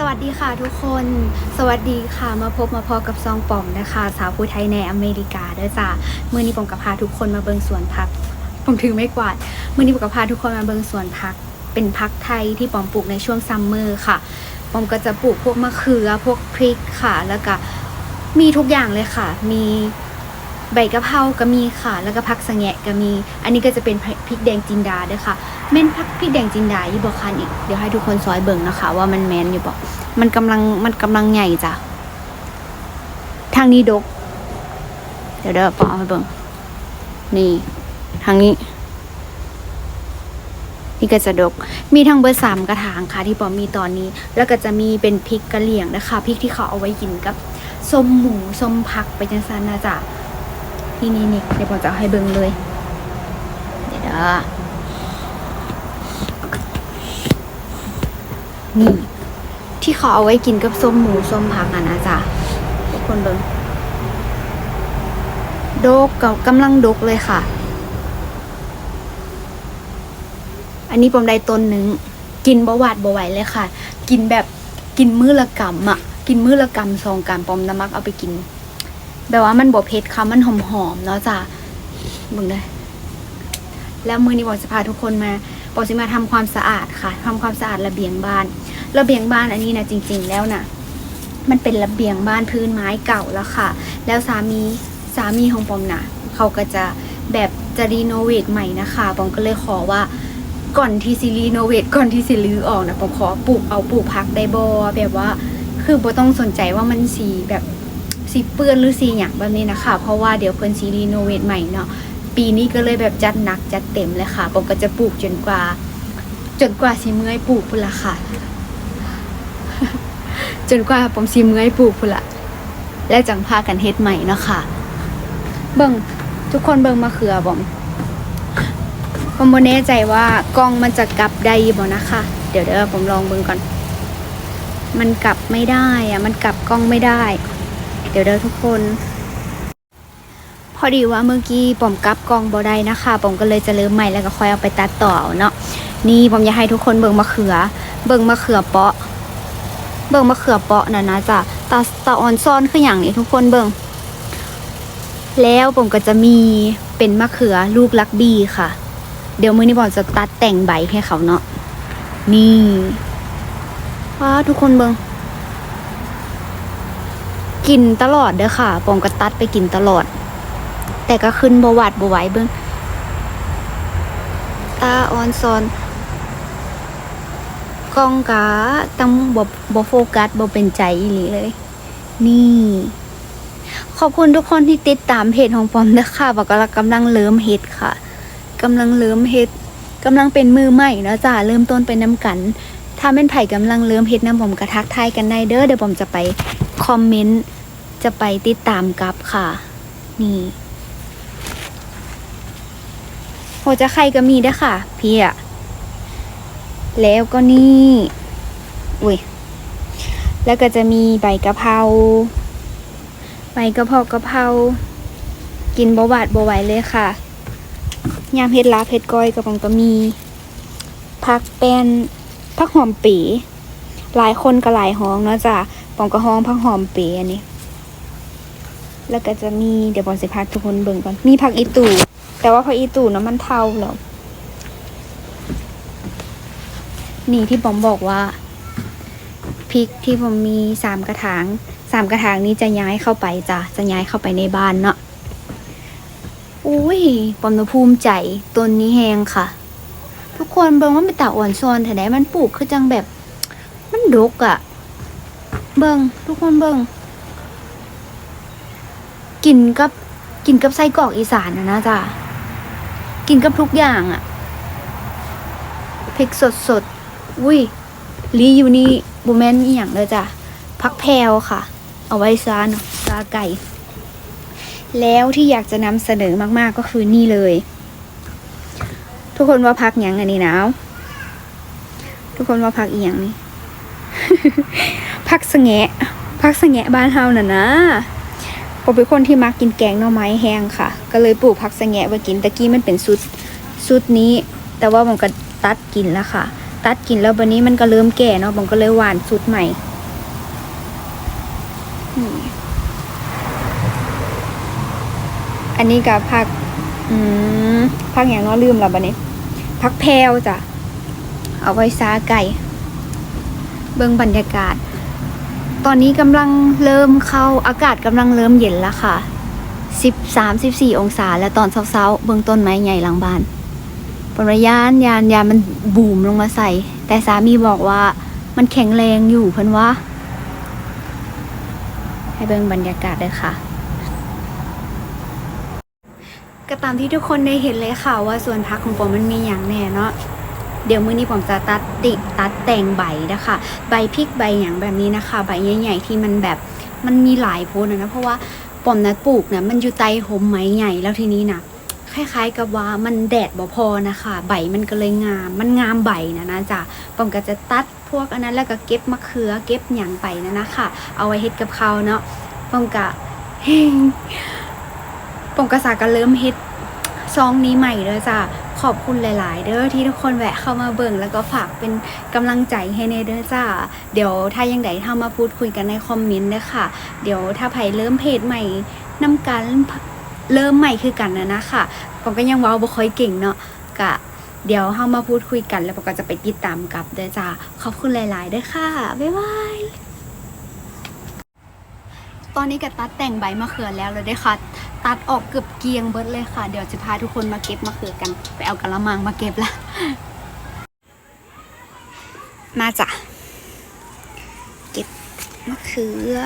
สวัสดีค่ะทุกคน สวัสดีค่ะ มาพบมาพอกับซองป่อมนะคะ สาวผู้ไทยในอเมริกาเด้อจ้ามื่อนี้ผมกับพาทุกคนมาเบิงสวนพัก ผมถือไม่กวาดมื่อนี้ผมกับพาทุกคนมาเบิงสวนพัก เป็นพักไทยที่ปอมปลูกในช่วงซัมเมอร์ค่ะปอมก็จะปลูกพวกมะเขือพวกพริกค่ะ แล้วก็มีทุกอย่างเลยค่ะ มี ใบกะเพราก็มีค่ะ แล้วก็พักสะแงะก็มี อันนี้ก็จะเป็นพริกแดงจินดาด้อค่ะเม่นพักพริกแดงจินดายู่บ่คันอีก เดี๋ยวให้ทุกคนซอยเบิ่งนะคะ ว่ามันแมนอยู่บ่มันกำลังมันกำลังใหญ่จ้ะ ทางนี้ดก เดี๋ยวเดี๋ยวปอเอาไปเบิ่งนี่ ทางนี้ นี่ก็จะดก มีทั้งเบอร์สามกระถางค่ะ ที่ปอมีตอนนี้ แล้วก็จะมีเป็นพริกกะเหรี่ยงนะคะพริกที่เขาเอาไว้กินกับส้มหมูส้มผักไปจังซันนะจ๊ะ ที่นี่นี่เดี๋ยวปอจะให้เบิ่งเลย เดี๋ยวเด้อนี่ ที่เขาเอาไว้กินกับส้มหมูส้มผักอะนะจ๊ะทุกคนเบิงดกกับกำลังดกเลยค่ะ อันนี้ผมได้ต้นหนึ่งกินบหวาดบไหวเลยค่ะ กินแบบกินมื้อละกำอะ กินมื้อละกำสองกำปอมน้ำมักเอาไปกิน แบบว่ามันบวเผ็ดค่ะมันหอมๆเนาะจ้ะบึงได้แล้วมือนี้บอกจะพาทุกคนมาบอกจะมาทำความสะอาดค่ะทำความสะอาดระเบียงบ้าน ระเบียงบ้านอันนี้นะจริง ๆ แล้วนะมันเป็นระเบียงบ้านพื้นไม้เก่าแล้วค่ะ แล้วสามีสามีของปอมนะเขาก็จะแบบจะรีโนเวทใหม่นะคะปอมก็เลยขอว่าก่อนที่ซีรีโนเวทก่อนที่สิรื้อออกนะปอมขอปลูกเอาปลูกพักได้บอแบบว่า คือบ่ต้องสนใจว่ามันสีแบบ สีเปื้อนหรือสีอย่างแบบนี้นะคะ เพราะว่าเดี๋ยวเพิ่นซีรีโนเวทใหม่เนาะปีนี้ก็เลยแบบจัดหนักจัดเต็มเลยค่ะปอมก็จะปลูกจนกว่า จนกว่าสิเมื่อยปลูกพุ่นละค่ะ จนกว่าผมสิเมื่อยปลูกพุ่นละและจังพากันเฮ็ดใหม่เนาะค่ะ เบิ่งทุกคนเบิ่งมะเขือบ่มผมบ่แน่ใจว่ากล้องมันจะกลับได้บ่นะคะ เดี๋ยวเดี๋ยวผมลองเบิ่งก่อน มันกลับไม่ได้อะมันกลับกล้องไม่ได้ ดี๋ยวเดี๋ยวทุกคน พอดีว่าเมื่อกี้ผมกลับกองบ่ได้นะคะ ผมก็เลยจะเริ่มใหม่แล้วก็ค่อยเอาไปตัดต่อเนาะนี่ผมอยากให้ทุกคนเบิ่งมะเขือ เบิ่งมะเขือเปาะ เบิ่งมะเขือเปาะนะนะจ๊ะตาตาออนซ่อนคืออย่างนี้ทุกคนเบิ่งแล้วผมก็จะมีเป็นมะเขือลูกลักบี้ค่ะ เดี๋ยวมื้อนี้ผมจะตัดแต่งใบให้เขาเนาะนี่ว้าทุกคนเบิ่ง กินตลอดเด้อค่ะผมก็ตัดไปกินตลอด แต่ก็ขึ้นบวัดบไหวเบิ่งตาออนซอนกองกะตั้งบ่บ่โฟกัสบ่เป็นใจอีหลีเลย นี่ ขอบคุณทุกคนที่ติดตามเพจของปอมนะคะบอกว่ากำลังเริ่มเฮ็ดค่ะกำลังเริ่มเฮ็ดกำลังเป็นมือใหม่เนาะจ้าเริ่มต้นเป็นน้ำกัน ถ้าเป็นไผ่กำลังเริ่มเฮ็ดน้ำผมกระทักทายกันได้เด้อเดี๋ยวผมจะไป คอมเมนต์จะไปติดตามกับค่ะ นี่โหจะใครก็มีเด้ค่ะ พี่อะแล้วก็นี่อุ้ยแล้วก็จะมีใบกะเพราใบกระเพรากะเพรากินบหวาดบไหวเลยค่ะยามเฮ็ดลาเฮ็ดก้อยกระปองก็มีผักเป็นผักหอมปีหลายคนก็หลายห้องเนาะจ้ะ ปองก็ห้องผักหอมเปีอันนี้ แล้วก็จะมีเดี๋ยวปองสิพักทุกคนเบิ่งก่อน มีผักอีตู่แต่ว่าผักอีตู่เนาะมันเทาแล้ว นี่ที่ผมบอกว่าพริกที่ผมมีสามกระถางสามกระถางนี้จะย้ายเข้าไปจ้ะจะย้ายเข้าไปในบ้านเนาะอุ้ยผมจะภูมิใจต้นนี้แหงค่ะ ทุกคนเบิ่งว่ามันตาอ่อนซอนแต่ไหนมันปลูกคือจังแบบ มันดกอะ่ะ เบิ่งทุกคนเบิ่งกินกับกินกับไส้กรอกอีสานนะนะจ้ะกินกับทุกอย่างอะ่ะพริกสดสดอุ้ยลีอยู่นี่บูแมนอีหยังเลยจ้ะพักแพวค่ะ เอาไว้ซาเนาะซาไก่ แล้วที่อยากจะนำเสนอมากๆก็คือนี่เลย ทุกคนว่าพักหยังอันนี้นะทุกคนว่าพักอีหยังนี่ พักสะแงะพักสะแงะบ้านเฮาน่ะนะผมเป็นคนที่มักกินแกงหน่อไม้แห้งค่ะ ก็เลยปลูกผักสะแงะไว้กินตะกี้มันเป็นซุดซุดนี้ แต่ว่าผมก็ตัดกินแล้วค่ะ ตัดกินแล้วบันนี้มันก็เริ่มแก่เนาะผมก็เลยหวานสุดใหม่อันนี้กับผัก อืมผักอย่างเน้อลืมแล้วบันนี้ผักแพรวจ้ะ เอาไว้ซาไก่ เบิ่งบรรยากาศ ตอนนี้กำลังเริ่มเข้าอากาศกำลังเริ่มเย็นแล้วค่ะ 13 14 องศา แล้วตอนเช้าๆเบื้องต้นไม้ใหญ่หลังบ้านปรยานยานยานมันบูมลงมาใส่ แต่สามีบอกว่ามันแข็งแรงอยู่เพิ่นว่า ให้เบิ่งบรรยากาศเลยค่ะก็ตามที่ทุกคนได้เห็นเลยค่ะว่าส่วนพักของผมมันมีอย่างแน่เนาะ เดี๋ยวมื้อนี้ผมจะตัดติตัดแต่งใบนะคะ ใบพริกใบอย่างแบบนี้นะคะ ใบใหญ่ๆที่มันแบบมันมีหลายโพนนะเพราะว่าปอมนัดปลูกนะมันอยู่ใต้หมไม้ใหญ่แล้วทีนี้นะคล้ายๆกับว่ามันแดดบ่พอนะคะ ใบมันก็เลยงาม มันงามใบนะนะจ๊ะปอมก็จะตัดพวกอันนั้นแล้วก็เก็บมะเขือเก็บหยังไปนะนะคะ เอาไว้เฮ็ดกับเขาเนาะปอมก็ปอมกษาก็เริ่มเฮ็ดซองนี้ใหม่เด้อจ้ะ ขอบคุณหลาย ๆ เด้อที่ทุกคนแวะเข้ามาเบิ่งแล้วก็ฝากเป็นกำลังใจให้ในเด้อจ้า เดี๋ยวถ้ายังไดถ้ามาพูดคุยกันในคอมเมนต์เด้อค่ะเดี๋ยวถ้าไผเริ่มเพจใหม่นํกันเริ่มใหม่คือกันนะนะค่ะผมก็ยังว้าวบ่ค่อยเก่งเนาะกะเดี๋ยวเฮามาพูดคุยกันแล้วผมก็จะไปติดตามกับเด้อจ้าขอบคุณหลาย ๆ เด้อค่ะ บ๊ายบายตอนนี้ก็ตัดแต่งใบมะเขือแล้วเลยเด้ค่ะ ตัดออกเกือบเกียงเบิดเลยค่ะ เดี๋ยวจะพาทุกคนมาเก็บมะเขือกัน ไปเอากระมังมาเก็บละมาจ้ะเก็บมะเขือ